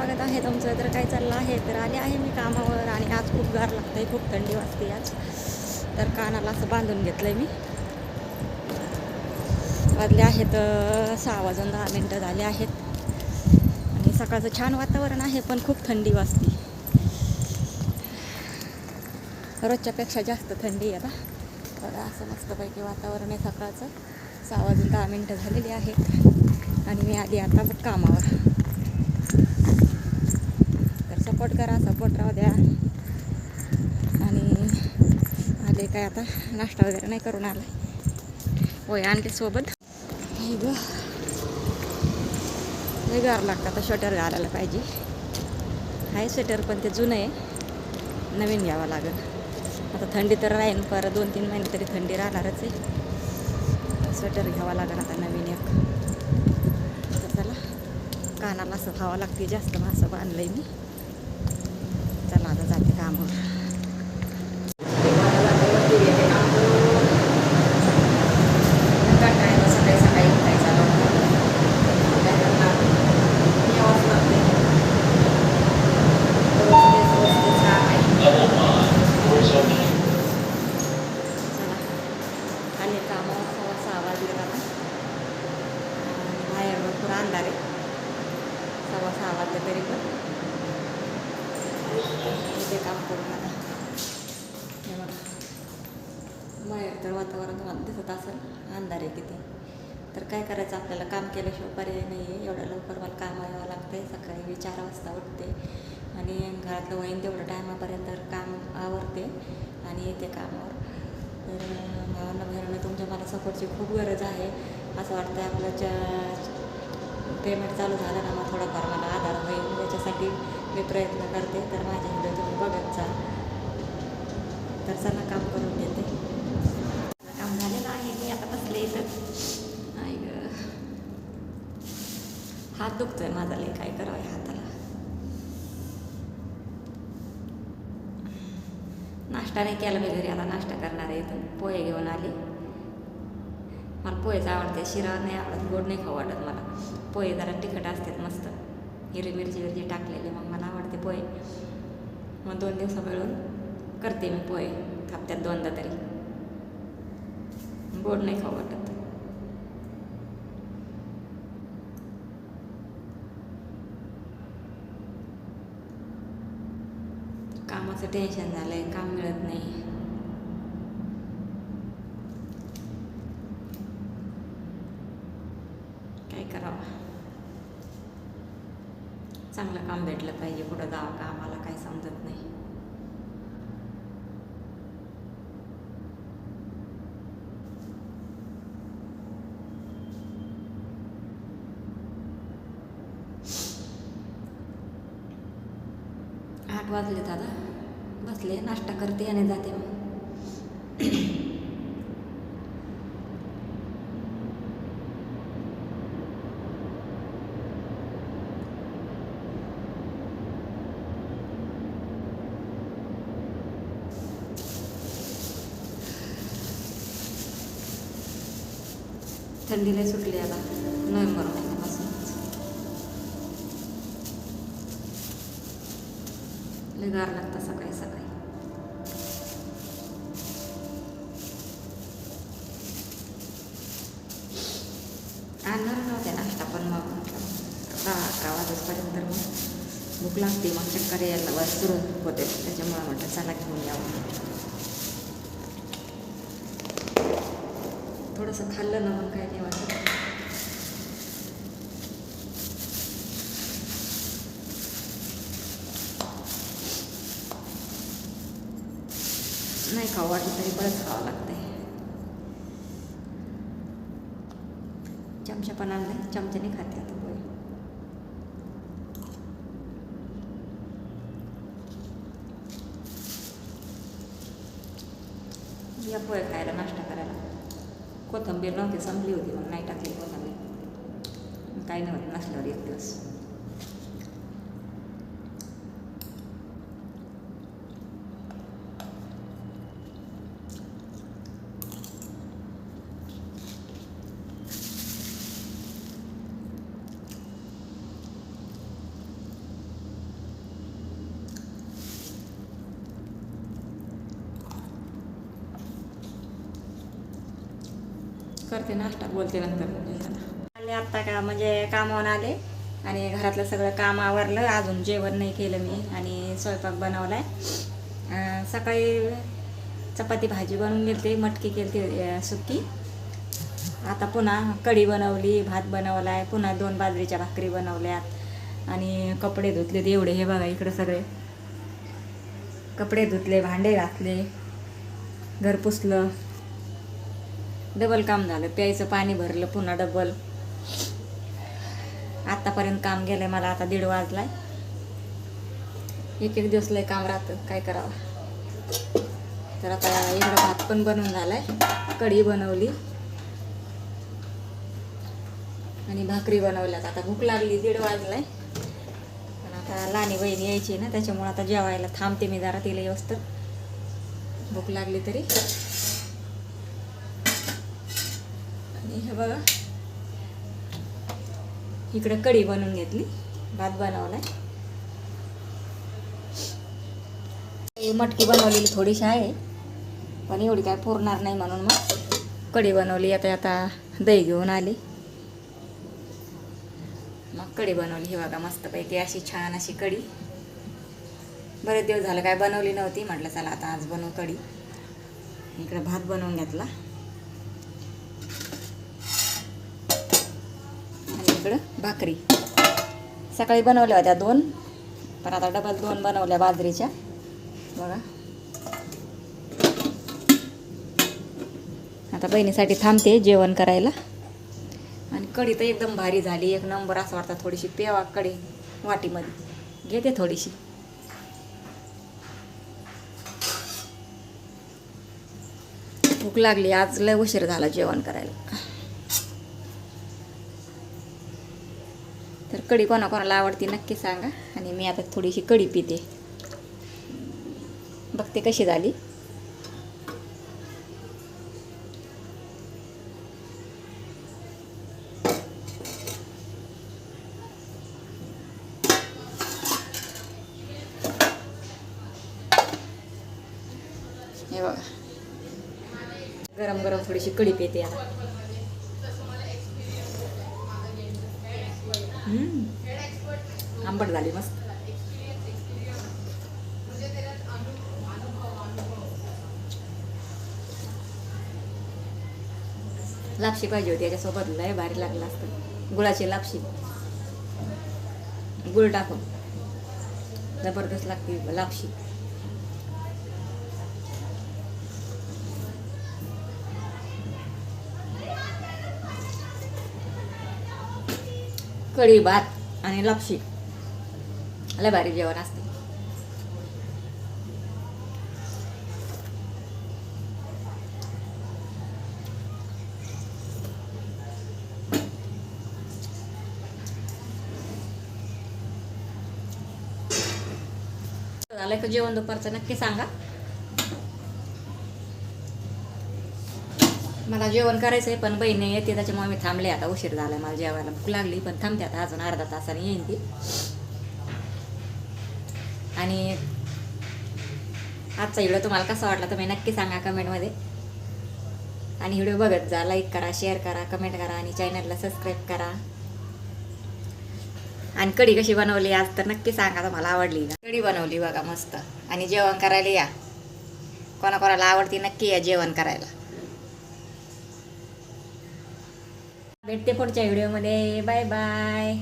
स्वागत आहे तुमचं. तर काय चाललं आहे? तर आले आहे मी कामावर आणि आज खूप गार लागतंय खूप थंडी वाजते आज. तर कानाला असं बांधून घेतलं आहे मी. वाजले आहेत सहा वाजून दहा मिनटं झाले आहेत. आणि सकाळचं छान वातावरण आहे पण खूप थंडी वाजते. रोजच्यापेक्षा जास्त थंडी आहे आता बघा असं मस्तपैकी वातावरण आहे सकाळचं. सहा वाजून दहा मिनटं झालेली आहेत. आणि मी आली आता कामावर. सपोर्ट करा सपोर्ट राहू द्या. आणि आले काय आता? नाश्ता वगैरे नाही करून आला. होय आणते सोबत. हे ग. गार लागतं आता स्वेटर घालायला पाहिजे. आहे स्वेटर पण ते जुनं आहे. नवीन घ्यावं लागेल. आता थंडी तर राहील परत दोन तीन महिने तरी थंडी राहणारच आहे. स्वेटर घ्यावा लागेल आता नवीन एक. तर चला कानाला असं खावं लागते जास्त मासं बांधलं आहे मी. चला आता जाते कामावर सकाळी उठायचा काम कामावर बाहेर भरपूर अंधार आहे. सव्वा सहा वाजले तरी पण. ते काम करून आता हे बघा. बाहेर तर वातावरण तुम्हाला दिसत असेल अंधार आहे किती. तर काय करायचं आपल्याला? काम केल्याशिवाय पर्याय नाही आहे एवढ्या लवकर मला काम यावं लागतं आहे सकाळी मी चार वाजता उठते आणि घरातलं होईन तेवढं टायमापर्यंत काम आवरते आणि येते कामावर. तर भावांना बहिणींना तुमच्या मला सपोर्टची खूप गरज आहे. असं वाटतं आपलं ज्या पेमेंट चालू झालं ना मग थोडाफार मला आधार होईल. याच्यासाठी मी प्रयत्न करते तर माझ्या व्हिडिओ तुम्ही बघत जा. तर चला काम करून देते काम झालेलं आहे मी आता बसले इथं. नाही ग. हात दुखतोय माझा लई काय करावं हाताला. नाश्ता नाही केला मी घरी आता नाश्ता करणार आहे इथून. पोहे घेऊन आले. मला पोहेच आवडते शिरा नाही आवडत गोड नाही खाऊ वाटत मला. पोहे जरा तिखट असतात मस्त. हिरवी मिरची विरची टाकलेली मग मला आवडते पोहे. मग दोन दिवस मिळून करते मी पोहे हप्त्यात दोनदा तरी. गोड नाही खाऊ वाटत. कामाचं टेन्शन झालं आहे काम मिळत नाही. काय करावं? चांगलं काम भेटलं पाहिजे कुठं जावं का आम्हाला काही समजत नाही. आठ वाजले दादा. बसले नाश्ता करते आणि जाते मग. थंडीला सुटली आता. नोव्हेंबर महिन्यापासूनच लय गार लागतं सकाळी सकाळी. आणणार नव्हते नाश्ता पण मग म्हटलं. दहा अकरा वाजेपर्यंत मग भूक लागते. मग चक्कर यायला वर सुरू होते. त्याच्यामुळे म्हटलं चला घेऊन यावं. थोडंसं खाल्लं ना मग काय नाही वाटत. नाही खाऊ वाटलं तरी परत खावं लागतंय. चमचा पण आणलाय. चमच्याने खाते आता पोहे. या पोहे खायला नाश्ता करायला. कोथंबीर नव्हती संपली होती मग नाही टाकली कोथंबीर. काही नव्हतं नसल्यावर एक दिवस. करते नाश्ता बोलते नंतर आले आत्ता का म्हणजे कामावून आले आणि घरातलं सगळं काम आवरलं. अजून जेवण नाही केलं मी आणि स्वयंपाक बनवला आहे सकाळी चपाती भाजी बनवून गेलते मटकी केली सुकी. आता पुन्हा कढी बनवली भात बनवला आहे पुन्हा दोन बाजरीच्या भाकरी बनवल्यात आणि कपडे धुतलेत एवढे हे बघा इकडे सगळे. कपडे धुतले भांडे घातले घर पुसलं. डबल काम झालं. प्यायचं पाणी भरलं पुन्हा डबल आत्तापर्यंत काम गेलंय मला आता दीड वाजलाय. एक एक दिवस लय काम राहतं काय करावं? तर आता इकडं भात पण बनवून झालाय कढी बनवली. आणि भाकरी बनवल्यात. आता भूक लागली दीड वाजलाय. पण आता लहानी बहीण यायची ना त्याच्यामुळे आता जेवायला थांबते मी जरा तिला व्यवस्थित. भूक लागली तरी. आणि हे बघा. इकडं कढी बनवून घेतली. भात बनवलाय. मटकी बनवलेली थोडीशी आहे. पण एवढी काय पुरणार नाही म्हणून मग कढी बनवली. आता आता दही घेऊन आली. मग कढी बनवली. ही बघा मस्तपैकी अशी छान अशी कढी. बरेच दिवस झालं काय बनवली नव्हती. म्हटलं चला आता आज बनवू कढी. इकडे भात बनवून घेतला आणि इकडं भाकरी. सकाळी बनवल्या होत्या दोन पण आता डबल दोन बनवल्या बाजरीच्या. बघा. आता बहिणीसाठी थांबते जेवण करायला. आणि कढी तर एकदम भारी झाली. एक नंबर असं वाटतं थोडीशी पेवा कढी वाटीमध्ये. घेते थोडीशी. भूक लागली. आज लय उशीर झाला जेवण करायला. कढी कोणाकोणाला आवडते नक्की सांगा. आणि मी आता थोडीशी कढी पिते. बघते कशी झाली. हे बघा. गरम गरम थोडीशी कढी पिते आता. आंबट झाली मस्त. लापशी पाहिजे होती याच्यासोबत लय भारी लागलं असतं. गुळाची लापशी. गुळ टाकून. जबरदस्त लागते लापशी. कढी भात आणि लापशी. मला भारी जेवण असते झालं का जेवण दुपारचं नक्की सांगा मला जेवण करायचं आहे पण बहिणी येते त्याच्यामुळे मी थांबले आता उशीर झाला मला जेवायला भूक लागली पण थांबते आता अजून अर्धा तासाने येईन ती आणि आजचा व्हिडिओ तुम्हाला कसा वाटला तुम्ही नक्की सांगा कमेंटमध्ये आणि व्हिडिओ बघत जा लाईक करा शेअर करा कमेंट करा आणि चॅनलला सबस्क्राईब करा. आणि कढी कशी बनवली आज तर नक्की सांगा तुम्हाला आवडली का? कढी बनवली बघा मस्त. आणि जेवण करायला या. कोणाकोणाला आवडती नक्की या जेवण करायला. भेटते पुढच्या व्हिडिओमध्ये बाय बाय